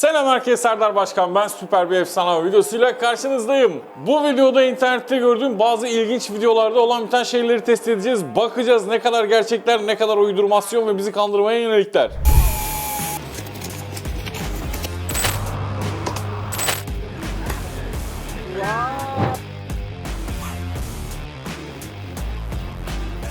Selam herkese Serdar Başkan ben süper bir efsane videosuyla karşınızdayım. Bu videoda internette gördüğüm bazı ilginç videolarda olan biten şeyleri test edeceğiz. Bakacağız ne kadar gerçekler, ne kadar uydurmasyon ve bizi kandırmaya yönelikler.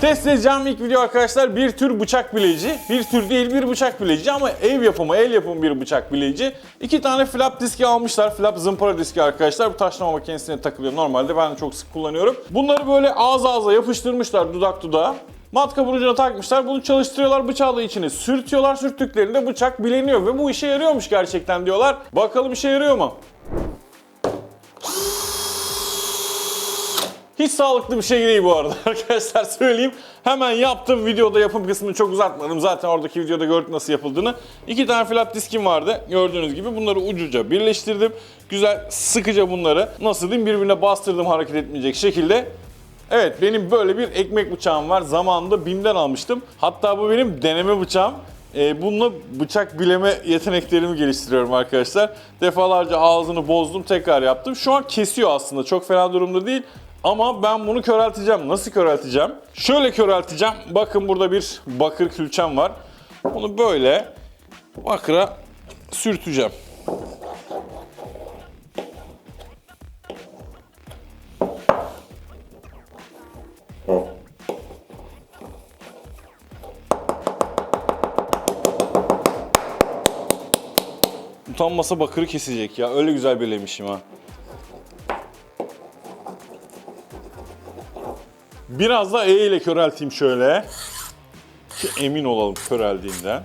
Test edeceğim ilk video arkadaşlar bir tür bıçak bileğici. Bir tür değil bir bıçak bileğici ama ev yapımı, el yapımı bir bıçak bileğici. İki tane flap diski almışlar. Flap zımpara diski arkadaşlar. Bu taşlama makinesine takılıyor normalde. Ben de çok sık kullanıyorum. Bunları böyle ağız ağza yapıştırmışlar dudak dudağa. Matka ucuna takmışlar. Bunu çalıştırıyorlar. Bıçağı da içine sürtüyorlar. Sürttüklerinde bıçak bileniyor ve bu işe yarıyormuş gerçekten diyorlar. Bakalım işe yarıyor mu? Hiç sağlıklı bir şey değil bu arada arkadaşlar söyleyeyim. Hemen yaptım videoda yapım kısmını çok uzatmadım. Zaten oradaki videoda gördük nasıl yapıldığını. İki tane flap diskim vardı gördüğünüz gibi. Bunları ucuca birleştirdim. Güzel sıkıca bunları nasıl diyeyim birbirine bastırdım hareket etmeyecek şekilde. Evet benim böyle bir ekmek bıçağım var. Zamanında BİM'den almıştım. Hatta bu benim deneme bıçağım. Ee, bununla bıçak bileme yeteneklerimi geliştiriyorum arkadaşlar. Defalarca ağzını bozdum tekrar yaptım. Şu an kesiyor aslında çok fena durumda değil. Ama ben bunu körelteceğim. Nasıl körelteceğim? Şöyle körelteceğim. Bakın burada bir bakır külçem var. Bunu böyle bakıra sürteceğim. Utanmasa bakırı kesecek ya. Öyle güzel bilemişim ha. Biraz da E ile körelteyim şöyle. Ki emin olalım köreldiğinden.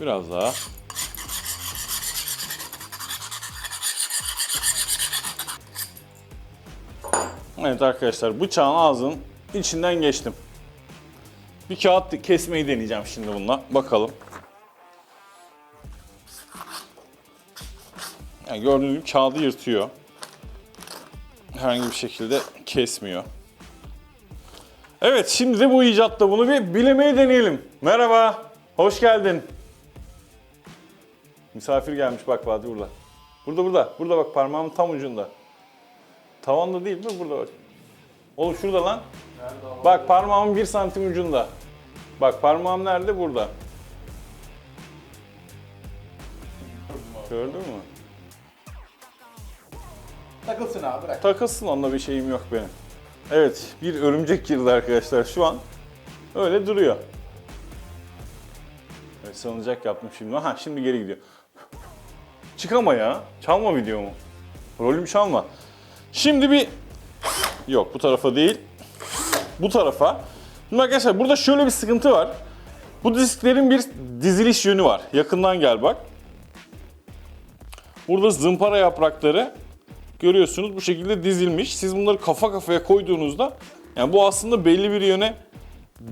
Biraz daha. Evet arkadaşlar bıçağın ağzının içinden geçtim. Bir kağıt kesmeyi deneyeceğim şimdi bununla. Bakalım. Yani gördüğünüz gibi kağıdı yırtıyor herhangi bir şekilde kesmiyor. Evet şimdi de bu icatta bunu bir bilemeyi deneyelim. Merhaba, hoş geldin. Misafir gelmiş bak Fatih burada. Burada burada, burada bak parmağımın tam ucunda. Tavanda değil mi? Burada bak. Oğlum şurada lan. Bak parmağımın bir santim ucunda. Bak parmağım nerede? Burada. Gördün mü? Takılsın abi bırak. Takılsın onunla bir şeyim yok benim. Evet bir örümcek girdi arkadaşlar şu an. Öyle duruyor. Evet salıncak yaptım şimdi. Ha şimdi geri gidiyor. Çık ama ya. Çalma videomu. Rolüm çalma. Şimdi bir... Yok bu tarafa değil. Bu tarafa. Şimdi arkadaşlar burada şöyle bir sıkıntı var. Bu disklerin bir diziliş yönü var. Yakından gel bak. Burada zımpara yaprakları görüyorsunuz bu şekilde dizilmiş. Siz bunları kafa kafaya koyduğunuzda yani bu aslında belli bir yöne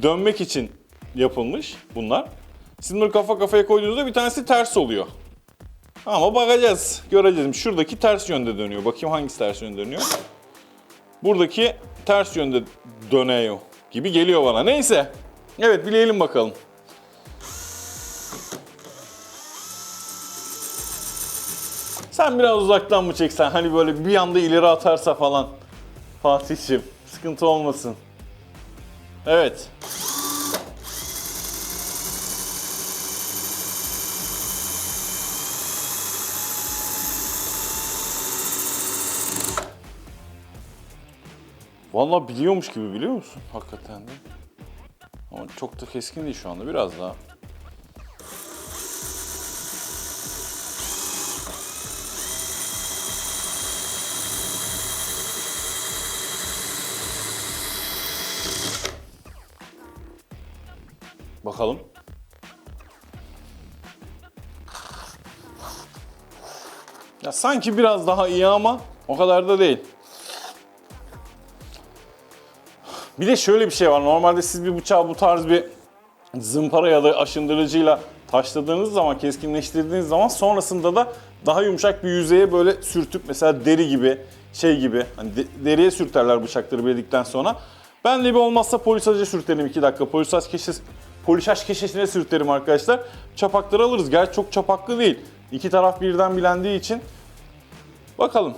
dönmek için yapılmış bunlar. Siz bunları kafa kafaya koyduğunuzda bir tanesi ters oluyor. Ama bakacağız, göreceğiz. Şuradaki ters yönde dönüyor. Bakayım hangisi ters yönde dönüyor. Buradaki ters yönde dönüyor gibi geliyor bana. Neyse. Evet bileyelim bakalım. Sen biraz uzaktan mı çeksen? Hani böyle bir anda ileri atarsa falan. Fatih'ciğim sıkıntı olmasın. Evet. Vallahi biliyormuş gibi biliyor musun? Hakikaten de. Ama çok da keskin değil şu anda. Biraz daha. Bakalım. Ya sanki biraz daha iyi ama o kadar da değil. Bir de şöyle bir şey var. Normalde siz bir bıçağı bu tarz bir zımpara ya da aşındırıcıyla taşladığınız zaman, keskinleştirdiğiniz zaman sonrasında da daha yumuşak bir yüzeye böyle sürtüp mesela deri gibi, şey gibi hani de- deriye sürterler bıçakları biledikten sonra. Ben de bir olmazsa polisajı sürtelim 2 dakika. Polisaj keşi polişaj keşesine sürterim arkadaşlar. Çapakları alırız. Gerçi çok çapaklı değil. İki taraf birden bilendiği için. Bakalım.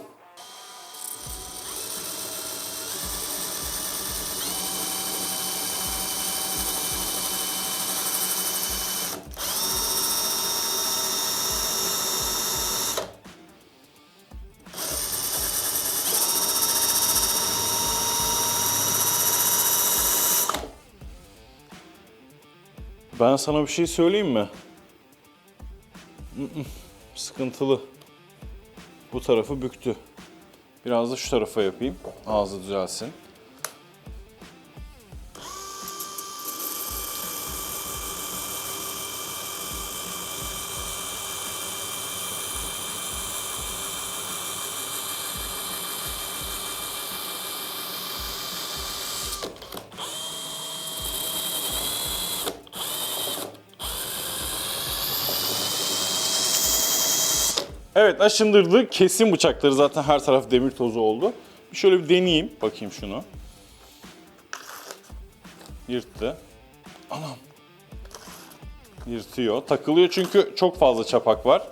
Ben sana bir şey söyleyeyim mi? Sıkıntılı. Bu tarafı büktü. Biraz da şu tarafa yapayım. Ağzı düzelsin. Evet aşındırdı. Kesim bıçakları zaten her taraf demir tozu oldu. Şöyle bir deneyeyim. Bakayım şunu. Yırttı. Anam. Yırtıyor. Takılıyor çünkü çok fazla çapak var.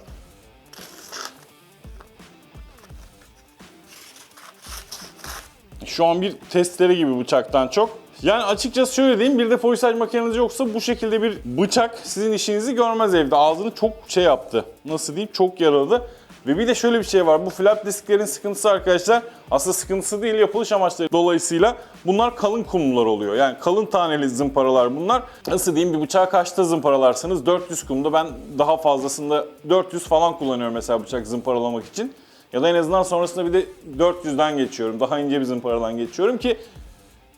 Şu an bir testere gibi bıçaktan çok. Yani açıkçası şöyle diyeyim, bir de polisaj makineniz yoksa bu şekilde bir bıçak sizin işinizi görmez evde. Ağzını çok şey yaptı. Nasıl diyeyim? Çok yaraladı. Ve bir de şöyle bir şey var. Bu flap disklerin sıkıntısı arkadaşlar aslında sıkıntısı değil yapılış amaçları dolayısıyla bunlar kalın kumlar oluyor. Yani kalın taneli zımparalar bunlar. Nasıl diyeyim bir bıçağı kaçta zımparalarsanız 400 kumda ben daha fazlasında 400 falan kullanıyorum mesela bıçak zımparalamak için. Ya da en azından sonrasında bir de 400'den geçiyorum. Daha ince bir zımparadan geçiyorum ki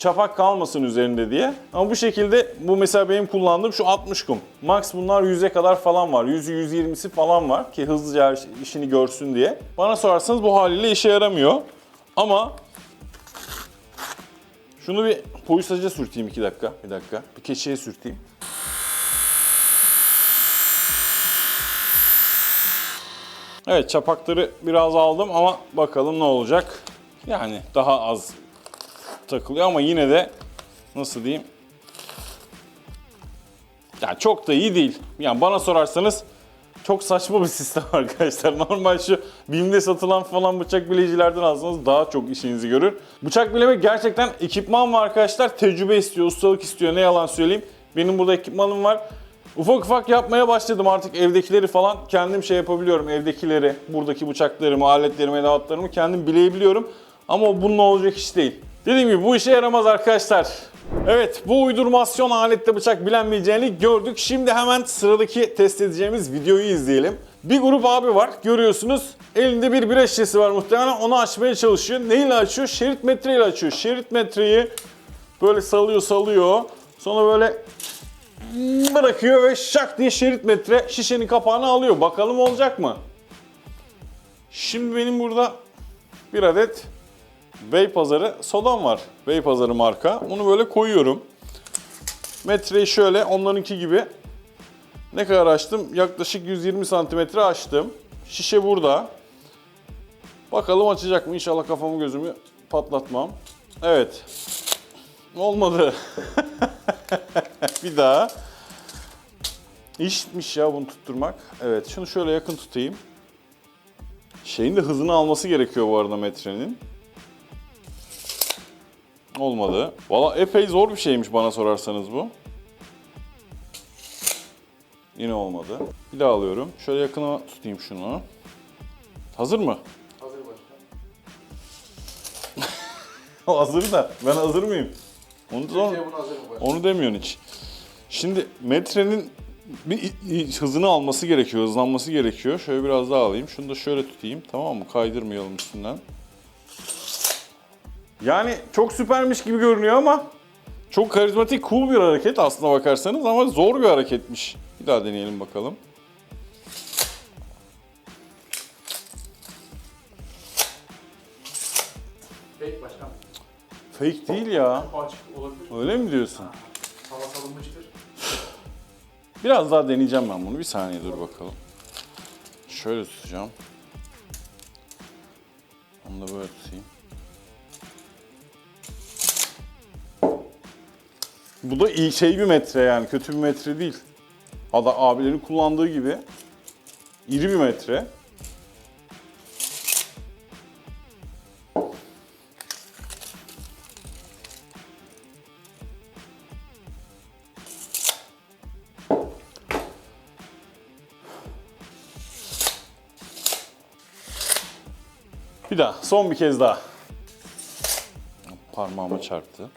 çapak kalmasın üzerinde diye. Ama bu şekilde bu mesela benim kullandığım şu 60 kum. Max bunlar 100'e kadar falan var. 100'ü 120'si falan var ki hızlıca şey- işini görsün diye. Bana sorarsanız bu haliyle işe yaramıyor. Ama şunu bir polisaj'a sürteyim 2 dakika. Bir dakika. Bir keçeye sürteyim. Evet çapakları biraz aldım ama bakalım ne olacak. Yani daha az takılıyor ama yine de nasıl diyeyim? Yani çok da iyi değil. Yani bana sorarsanız çok saçma bir sistem arkadaşlar. Normal şu BİM'de satılan falan bıçak bilecilerden alsanız daha çok işinizi görür. Bıçak bileme gerçekten ekipman var arkadaşlar. Tecrübe istiyor, ustalık istiyor. Ne yalan söyleyeyim. Benim burada ekipmanım var. Ufak ufak yapmaya başladım artık evdekileri falan kendim şey yapabiliyorum. Evdekileri, buradaki bıçaklarımı, aletlerimi, edevatlarımı kendim bileyebiliyorum. Ama o bununla olacak iş değil. Dediğim gibi bu işe yaramaz arkadaşlar. Evet bu uydurmasyon alette bıçak bilenmeyeceğini gördük. Şimdi hemen sıradaki test edeceğimiz videoyu izleyelim. Bir grup abi var görüyorsunuz. Elinde bir bira şişesi var muhtemelen onu açmaya çalışıyor. Neyle açıyor? Şerit metreyle açıyor. Şerit metreyi böyle salıyor salıyor. Sonra böyle bırakıyor ve şak diye şerit metre şişenin kapağını alıyor. Bakalım olacak mı? Şimdi benim burada bir adet Beypazarı sodam var. Beypazarı marka. Onu böyle koyuyorum. Metreyi şöyle onlarınki gibi ne kadar açtım? Yaklaşık 120 santimetre açtım. Şişe burada. Bakalım açacak mı? İnşallah kafamı gözümü patlatmam. Evet. Olmadı. bir daha. İşmiş ya bunu tutturmak. Evet şunu şöyle yakın tutayım. Şeyin de hızını alması gerekiyor bu arada metrenin. Olmadı. Valla epey zor bir şeymiş bana sorarsanız bu. Yine olmadı. Bir daha alıyorum. Şöyle yakına tutayım şunu. Hazır mı? Hazır başkan. hazır da. Ben hazır mıyım? Onu, mı başkan? onu demiyorsun hiç. Şimdi metrenin bir hızını alması gerekiyor, hızlanması gerekiyor. Şöyle biraz daha alayım. Şunu da şöyle tutayım. Tamam mı? Kaydırmayalım üstünden. Yani çok süpermiş gibi görünüyor ama çok karizmatik, cool bir hareket aslına bakarsanız ama zor bir hareketmiş. Bir daha deneyelim bakalım. Fake başkan. Fake değil ya. Bu açık olabilir. Öyle mi diyorsun? Hava salınmıştır. Biraz daha deneyeceğim ben bunu. Bir saniye dur bakalım. Şöyle tutacağım. Onu da böyle tutayım. Bu da iyi şey bir metre yani kötü bir metre değil. Ada abilerin kullandığı gibi iri bir metre. Bir daha, son bir kez daha. Parmağıma çarptı.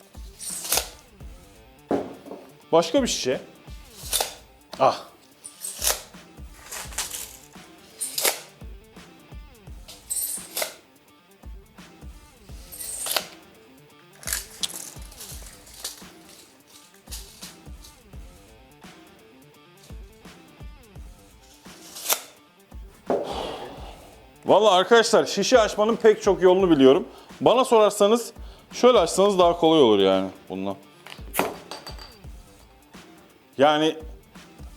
Başka bir şişe. Ah. Vallahi arkadaşlar şişe açmanın pek çok yolunu biliyorum. Bana sorarsanız şöyle açsanız daha kolay olur yani bununla. Yani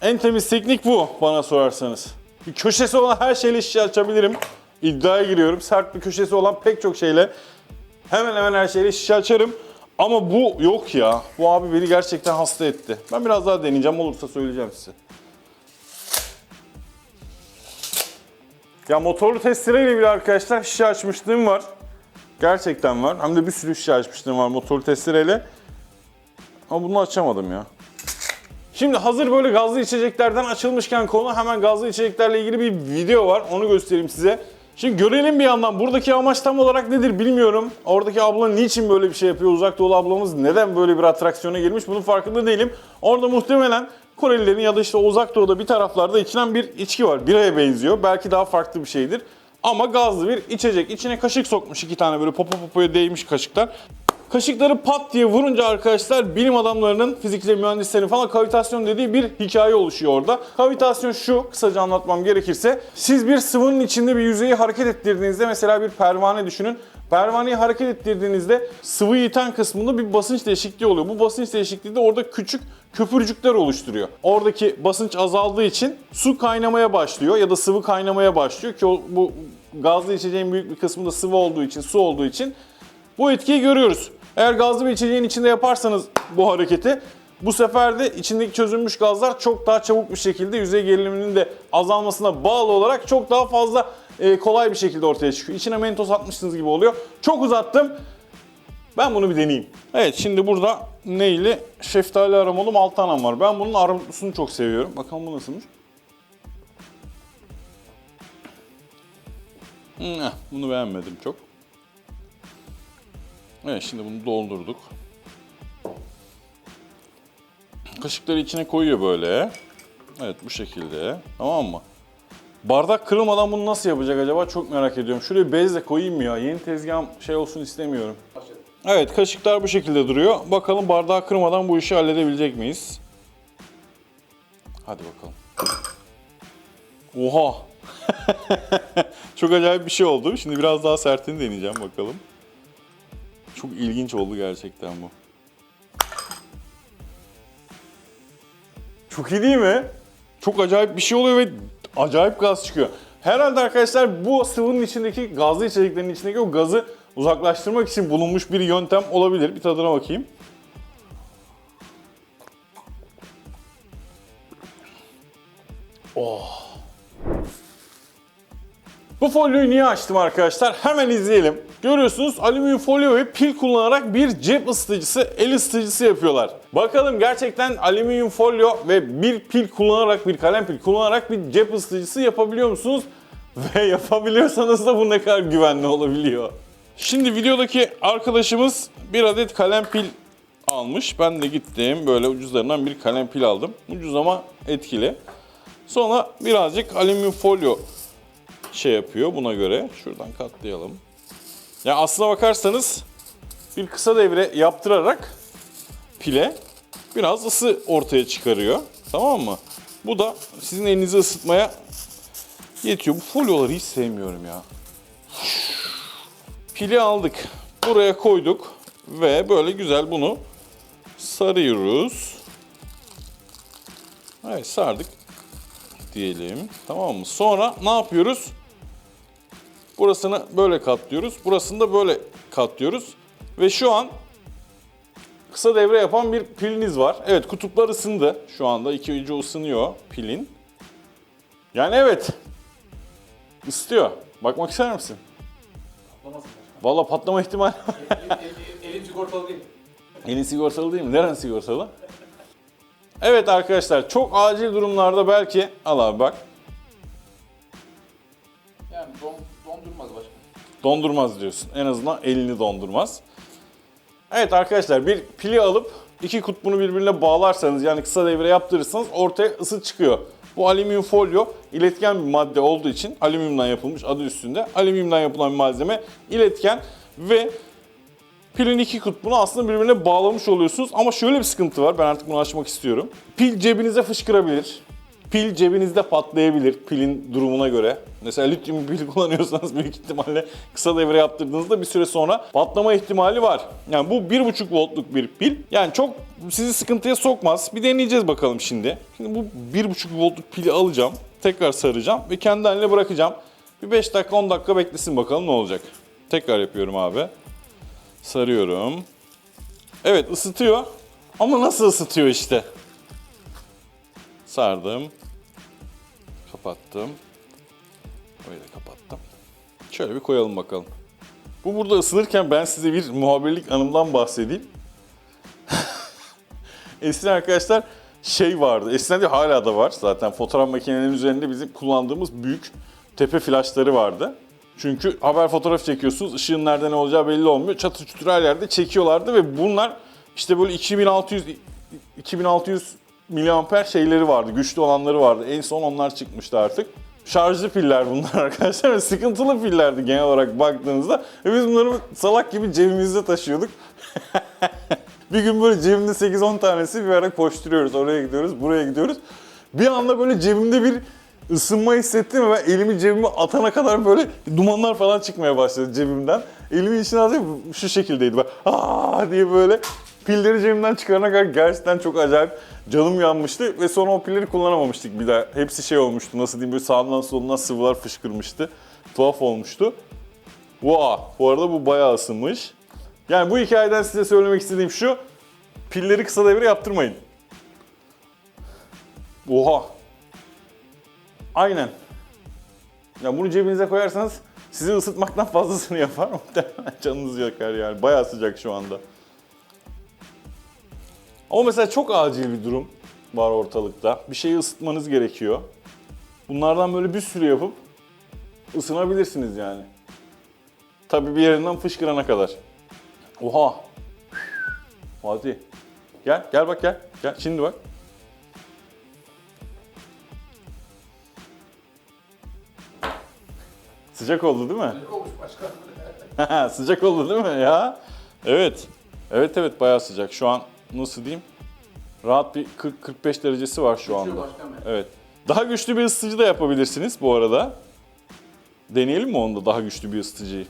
en temiz teknik bu bana sorarsanız. Bir köşesi olan her şeyle şişe açabilirim. İddiaya giriyorum. Sert bir köşesi olan pek çok şeyle hemen hemen her şeyle şişe açarım. Ama bu yok ya. Bu abi beni gerçekten hasta etti. Ben biraz daha deneyeceğim olursa söyleyeceğim size. Ya motorlu testereyle bile arkadaşlar şişe açmışlığım var. Gerçekten var. Hem de bir sürü şişe açmışlığım var motorlu testereyle. Ama bunu açamadım ya. Şimdi hazır böyle gazlı içeceklerden açılmışken konu hemen gazlı içeceklerle ilgili bir video var. Onu göstereyim size. Şimdi görelim bir yandan buradaki amaç tam olarak nedir bilmiyorum. Oradaki abla niçin böyle bir şey yapıyor? Uzak Doğulu ablamız neden böyle bir atraksiyona girmiş? Bunun farkında değilim. Orada muhtemelen Korelilerin ya da işte Uzak Doğu'da bir taraflarda içilen bir içki var. Biraya benziyor. Belki daha farklı bir şeydir. Ama gazlı bir içecek. İçine kaşık sokmuş iki tane böyle popo popoya değmiş kaşıklar. Kaşıkları pat diye vurunca arkadaşlar bilim adamlarının, fizikçi mühendislerin falan kavitasyon dediği bir hikaye oluşuyor orada. Kavitasyon şu, kısaca anlatmam gerekirse. Siz bir sıvının içinde bir yüzeyi hareket ettirdiğinizde mesela bir pervane düşünün. Pervaneyi hareket ettirdiğinizde sıvıyı iten kısmında bir basınç değişikliği oluyor. Bu basınç değişikliği de orada küçük köpürcükler oluşturuyor. Oradaki basınç azaldığı için su kaynamaya başlıyor ya da sıvı kaynamaya başlıyor ki o, bu gazlı içeceğin büyük bir kısmı da sıvı olduğu için, su olduğu için bu etkiyi görüyoruz. Eğer gazlı bir içeceğin içinde yaparsanız bu hareketi bu sefer de içindeki çözülmüş gazlar çok daha çabuk bir şekilde yüzey geriliminin de azalmasına bağlı olarak çok daha fazla e, kolay bir şekilde ortaya çıkıyor. İçine mentos atmışsınız gibi oluyor. Çok uzattım. Ben bunu bir deneyeyim. Evet şimdi burada neyli? Şeftali aromalı maltanam var. Ben bunun aromasını çok seviyorum. Bakalım bu nasılmış. Hmm, eh, bunu beğenmedim çok. Evet şimdi bunu doldurduk. Kaşıkları içine koyuyor böyle. Evet bu şekilde. Tamam mı? Bardak kırılmadan bunu nasıl yapacak acaba çok merak ediyorum. Şuraya bez de koyayım mı ya? Yeni tezgahım şey olsun istemiyorum. Evet kaşıklar bu şekilde duruyor. Bakalım bardağı kırmadan bu işi halledebilecek miyiz? Hadi bakalım. Oha! Çok acayip bir şey oldu. Şimdi biraz daha sertini deneyeceğim bakalım. Çok ilginç oldu gerçekten bu. Çok iyi değil mi? Çok acayip bir şey oluyor ve acayip gaz çıkıyor. Herhalde arkadaşlar bu sıvının içindeki gazlı içeceklerin içindeki o gazı uzaklaştırmak için bulunmuş bir yöntem olabilir. Bir tadına bakayım. Oh. Bu folyoyu niye açtım arkadaşlar? Hemen izleyelim. Görüyorsunuz alüminyum folyo ve pil kullanarak bir cep ısıtıcısı, el ısıtıcısı yapıyorlar. Bakalım gerçekten alüminyum folyo ve bir pil kullanarak, bir kalem pil kullanarak bir cep ısıtıcısı yapabiliyor musunuz? Ve yapabiliyorsanız da bu ne kadar güvenli olabiliyor. Şimdi videodaki arkadaşımız bir adet kalem pil almış. Ben de gittim böyle ucuzlarından bir kalem pil aldım. Ucuz ama etkili. Sonra birazcık alüminyum folyo şey yapıyor buna göre. Şuradan katlayalım. Ya aslına bakarsanız bir kısa devre yaptırarak pile biraz ısı ortaya çıkarıyor. Tamam mı? Bu da sizin elinizi ısıtmaya yetiyor. Bu folyoları hiç sevmiyorum ya. Pili aldık. Buraya koyduk ve böyle güzel bunu sarıyoruz. Evet sardık diyelim. Tamam mı? Sonra ne yapıyoruz? Burasını böyle katlıyoruz. Burasını da böyle katlıyoruz. Ve şu an kısa devre yapan bir piliniz var. Evet kutuplar ısındı şu anda. İki ucu ısınıyor pilin. Yani evet. Isıtıyor. Bakmak ister misin? Başkanım. Valla patlama ihtimali elim, elim sigortalı değil. Elin sigortalı değil mi? Neren sigortalı? Evet arkadaşlar çok acil durumlarda belki... Al abi bak. Dondurmaz diyorsun. En azından elini dondurmaz. Evet arkadaşlar bir pili alıp iki kutbunu birbirine bağlarsanız yani kısa devre yaptırırsanız ortaya ısı çıkıyor. Bu alüminyum folyo iletken bir madde olduğu için alüminyumdan yapılmış adı üstünde. Alüminyumdan yapılan bir malzeme iletken ve pilin iki kutbunu aslında birbirine bağlamış oluyorsunuz. Ama şöyle bir sıkıntı var ben artık bunu açmak istiyorum. Pil cebinize fışkırabilir. Pil cebinizde patlayabilir pilin durumuna göre. Mesela lityum pil kullanıyorsanız büyük ihtimalle kısa devre yaptırdığınızda bir süre sonra patlama ihtimali var. Yani bu 1.5 voltluk bir pil. Yani çok sizi sıkıntıya sokmaz. Bir deneyeceğiz bakalım şimdi. Şimdi bu 1.5 voltluk pili alacağım. Tekrar saracağım ve kendi haline bırakacağım. Bir 5 dakika 10 dakika beklesin bakalım ne olacak. Tekrar yapıyorum abi. Sarıyorum. Evet ısıtıyor. Ama nasıl ısıtıyor işte. Sardım. Kapattım. Böyle de kapattım. Şöyle bir koyalım bakalım. Bu burada ısınırken ben size bir muhabirlik anımdan bahsedeyim. Eskiden arkadaşlar şey vardı. Eskiden değil hala da var zaten. Fotoğraf makinelerinin üzerinde bizim kullandığımız büyük tepe flaşları vardı. Çünkü haber fotoğrafı çekiyorsunuz. ışığın nerede ne olacağı belli olmuyor. Çatı çutur her yerde çekiyorlardı ve bunlar işte böyle 2600 2600 miliamper şeyleri vardı. Güçlü olanları vardı. En son onlar çıkmıştı artık. Şarjlı piller bunlar arkadaşlar sıkıntılı pillerdi genel olarak baktığınızda. Ve biz bunları salak gibi cebimizde taşıyorduk. bir gün böyle cebimde 8-10 tanesi bir ara koşturuyoruz. Oraya gidiyoruz, buraya gidiyoruz. Bir anda böyle cebimde bir ısınma hissettim ve ben elimi cebime atana kadar böyle dumanlar falan çıkmaya başladı cebimden. Elimi içine atıp şu şekildeydi. Ben aa diye böyle pilleri cebimden çıkarana kadar gerçekten çok acayip canım yanmıştı ve sonra o pilleri kullanamamıştık bir daha. Hepsi şey olmuştu nasıl diyeyim böyle sağından solundan sıvılar fışkırmıştı. Tuhaf olmuştu. Wow, bu arada bu bayağı ısınmış. Yani bu hikayeden size söylemek istediğim şu. Pilleri kısa devre yaptırmayın. Oha. Aynen. Ya bunu cebinize koyarsanız sizi ısıtmaktan fazlasını yapar. Muhtemelen canınız yakar yani. Bayağı sıcak şu anda. Ama mesela çok acil bir durum var ortalıkta. Bir şeyi ısıtmanız gerekiyor. Bunlardan böyle bir sürü yapıp ısınabilirsiniz yani. Tabii bir yerinden fışkırana kadar. Oha. Fatih. Gel, gel bak gel. Gel, şimdi bak. Sıcak oldu değil mi? Olmuş başkanım? sıcak oldu değil mi ya? Evet. Evet evet bayağı sıcak. Şu an nasıl diyeyim? Rahat bir 40-45 derecesi var şu anda. Evet. Daha güçlü bir ısıtıcı da yapabilirsiniz bu arada. Deneyelim mi onda daha güçlü bir ısıtıcıyı?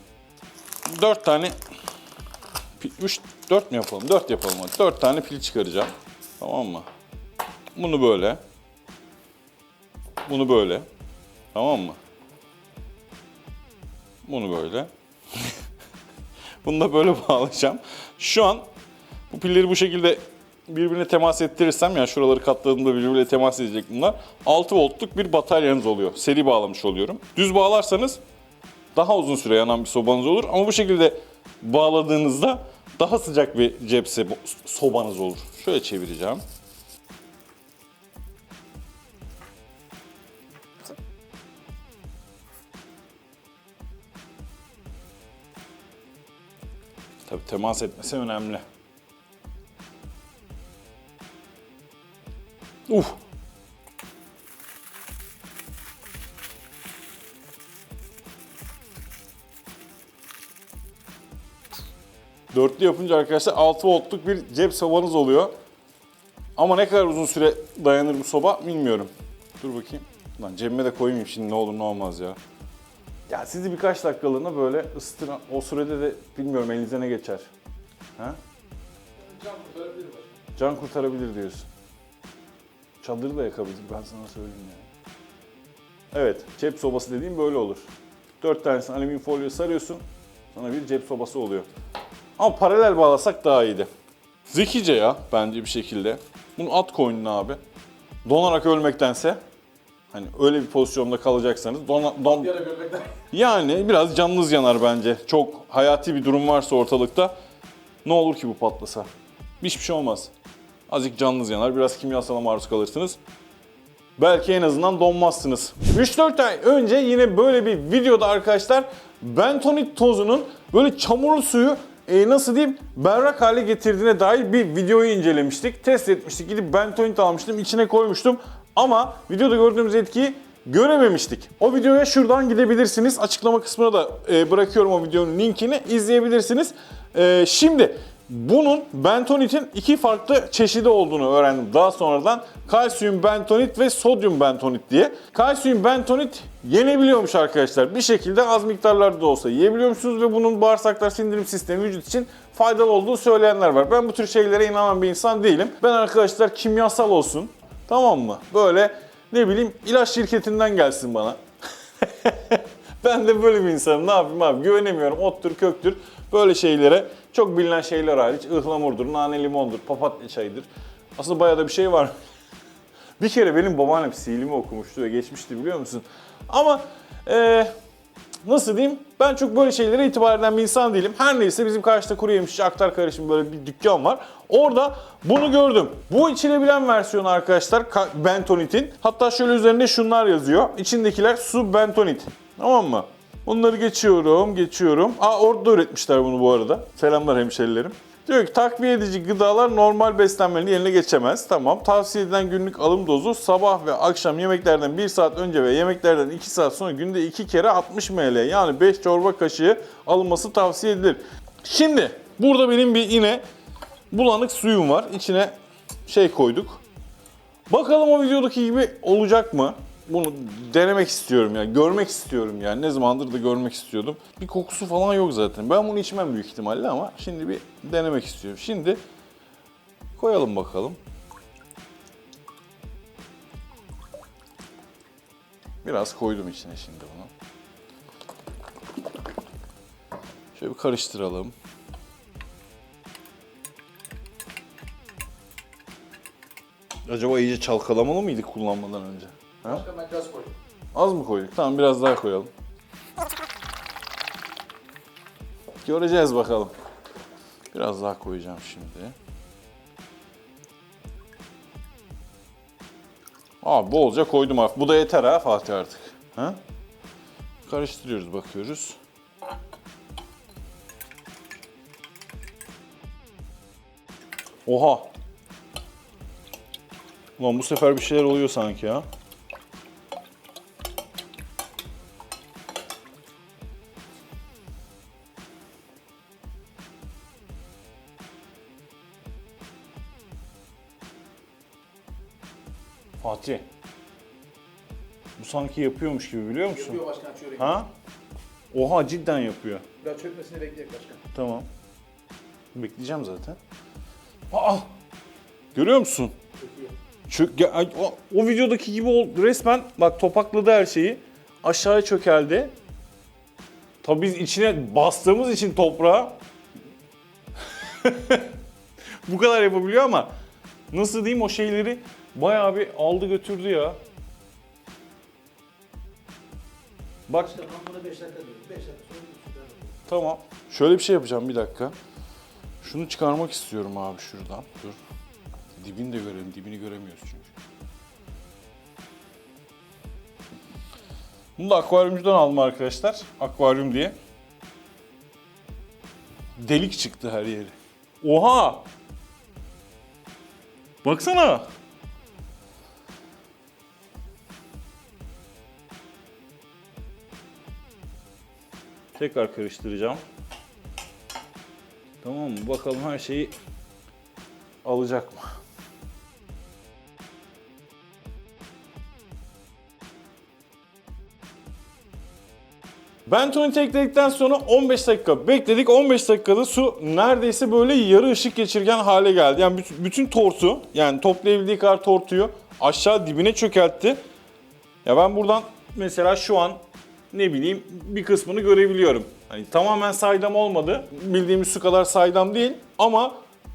4 tane 3 4 mü yapalım? 4 yapalım hadi. 4 tane pil çıkaracağım. Tamam mı? Bunu böyle. Bunu böyle. Tamam mı? Bunu böyle. Bunu da böyle bağlayacağım. Şu an bu pilleri bu şekilde birbirine temas ettirirsem yani şuraları katladığımda birbirine temas edecek bunlar. 6 voltluk bir bataryanız oluyor. Seri bağlamış oluyorum. Düz bağlarsanız daha uzun süre yanan bir sobanız olur ama bu şekilde bağladığınızda daha sıcak bir cep sobanız olur. Şöyle çevireceğim. Tabii temas etmesi önemli. Uf. Dörtlü yapınca arkadaşlar 6 voltluk bir cep sobanız oluyor. Ama ne kadar uzun süre dayanır bu soba bilmiyorum. Dur bakayım. Lan cebime de koymayayım şimdi ne olur ne olmaz ya. Ya sizi birkaç dakikalığına böyle ısıtın. O sürede de bilmiyorum elinize ne geçer. Ha? Can kurtarabilir. Can kurtarabilir diyorsun. Çadırı da yakabilir ben sana söyleyeyim yani. Evet, cep sobası dediğim böyle olur. Dört tanesini alüminyum folyo sarıyorsun. Sana bir cep sobası oluyor. Ama paralel bağlasak daha iyiydi. Zekice ya bence bir şekilde. Bunu at koynuna abi. Donarak ölmektense hani öyle bir pozisyonda kalacaksanız dona, don, görmekten. yani biraz canınız yanar bence. Çok hayati bir durum varsa ortalıkta ne olur ki bu patlasa? Hiçbir şey olmaz. Azıcık canınız yanar, biraz kimyasala maruz kalırsınız. Belki en azından donmazsınız. 3-4 ay önce yine böyle bir videoda arkadaşlar bentonit tozunun böyle çamurlu suyu e, nasıl diyeyim berrak hale getirdiğine dair bir videoyu incelemiştik. Test etmiştik. Gidip bentonit almıştım, içine koymuştum. Ama videoda gördüğümüz etkiyi görememiştik. O videoya şuradan gidebilirsiniz. Açıklama kısmına da e, bırakıyorum o videonun linkini. izleyebilirsiniz. E, şimdi bunun bentonitin iki farklı çeşidi olduğunu öğrendim daha sonradan. Kalsiyum bentonit ve sodyum bentonit diye. Kalsiyum bentonit yenebiliyormuş arkadaşlar. Bir şekilde az miktarlarda da olsa yiyebiliyormuşsunuz ve bunun bağırsaklar sindirim sistemi vücut için faydalı olduğu söyleyenler var. Ben bu tür şeylere inanan bir insan değilim. Ben arkadaşlar kimyasal olsun tamam mı? Böyle ne bileyim ilaç şirketinden gelsin bana. ben de böyle bir insanım. Ne yapayım abi? Güvenemiyorum. Ottur, köktür. Böyle şeylere çok bilinen şeyler hariç ıhlamurdur, nane limondur, papatya çayıdır. Aslında bayağı da bir şey var. bir kere benim babaannem silimi okumuştu ve geçmişti biliyor musun? Ama eee nasıl diyeyim? Ben çok böyle şeylere itibar eden bir insan değilim. Her neyse bizim karşıda kuru yemişçi aktar karışım böyle bir dükkan var. Orada bunu gördüm. Bu içilebilen versiyonu arkadaşlar ka- bentonitin. Hatta şöyle üzerinde şunlar yazıyor. İçindekiler su bentonit. Tamam mı? Bunları geçiyorum, geçiyorum. Aa orada da üretmişler bunu bu arada. Selamlar hemşerilerim. Diyor ki takviye edici gıdalar normal beslenmenin yerine geçemez. Tamam. Tavsiye edilen günlük alım dozu sabah ve akşam yemeklerden 1 saat önce ve yemeklerden 2 saat sonra günde 2 kere 60 ml yani 5 çorba kaşığı alınması tavsiye edilir. Şimdi burada benim bir yine bulanık suyum var. İçine şey koyduk. Bakalım o videodaki gibi olacak mı? Bunu denemek istiyorum yani, görmek istiyorum yani. Ne zamandır da görmek istiyordum. Bir kokusu falan yok zaten. Ben bunu içmem büyük ihtimalle ama şimdi bir denemek istiyorum. Şimdi koyalım bakalım. Biraz koydum içine şimdi bunu. Şöyle bir karıştıralım. Acaba iyice çalkalamalı mıydık kullanmadan önce? Ha? Başka ben gaz koydum. Az mı koyduk? Tamam biraz daha koyalım. Göreceğiz bakalım. Biraz daha koyacağım şimdi. Aa bolca koydum artık. Bu da yeter ha Fatih artık. Ha? Karıştırıyoruz bakıyoruz. Oha. Ulan bu sefer bir şeyler oluyor sanki ya. Fatih. Bu sanki yapıyormuş gibi biliyor musun? Yapıyor başkan çörek. Ha? Oha cidden yapıyor. Biraz çökmesini bekleyelim başkan. Tamam. Bekleyeceğim zaten. Aa! Görüyor musun? Çöküyor. Çök, ya- o, o videodaki gibi ol, resmen bak topakladı her şeyi. Aşağıya çökeldi. Tabii biz içine bastığımız için toprağa bu kadar yapabiliyor ama nasıl diyeyim o şeyleri bayağı bir aldı götürdü ya. Bak Başkan ben buna 5 dakika diyorum. 5 dakika sonra daha Tamam. Şöyle bir şey yapacağım bir dakika. Şunu çıkarmak istiyorum abi şuradan. Dur. Dibini de görelim. Dibini göremiyoruz çünkü. Bunu da akvaryumcudan aldım arkadaşlar. Akvaryum diye. Delik çıktı her yeri. Oha! Baksana. Tekrar karıştıracağım. Tamam mı? Bakalım her şeyi alacak mı? Bentonit ekledikten sonra 15 dakika bekledik. 15 dakikada su neredeyse böyle yarı ışık geçirgen hale geldi. Yani bütün, bütün tortu yani toplayabildiği kadar tortuyu aşağı dibine çökeltti. Ya ben buradan mesela şu an ne bileyim bir kısmını görebiliyorum. Hani tamamen saydam olmadı. Bildiğimiz su kadar saydam değil ama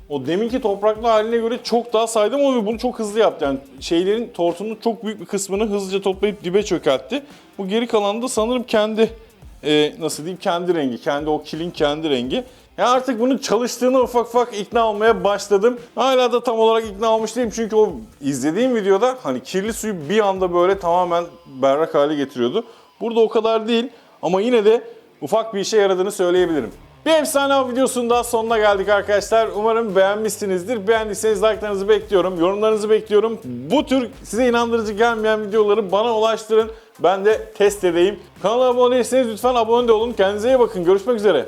o deminki topraklı haline göre çok daha saydım ama bunu çok hızlı yaptı. Yani şeylerin tortunun çok büyük bir kısmını hızlıca toplayıp dibe çökertti. Bu geri kalanı da sanırım kendi e, nasıl diyeyim kendi rengi, kendi o kilin kendi rengi. Ya artık bunun çalıştığını ufak ufak ikna olmaya başladım. Hala da tam olarak ikna olmuş değilim çünkü o izlediğim videoda hani kirli suyu bir anda böyle tamamen berrak hale getiriyordu. Burada o kadar değil ama yine de ufak bir işe yaradığını söyleyebilirim. Bir efsane av videosunun daha sonuna geldik arkadaşlar. Umarım beğenmişsinizdir. Beğendiyseniz like'larınızı bekliyorum, yorumlarınızı bekliyorum. Bu tür size inandırıcı gelmeyen videoları bana ulaştırın. Ben de test edeyim. Kanala abone değilseniz lütfen abone de olun. Kendinize iyi bakın. Görüşmek üzere.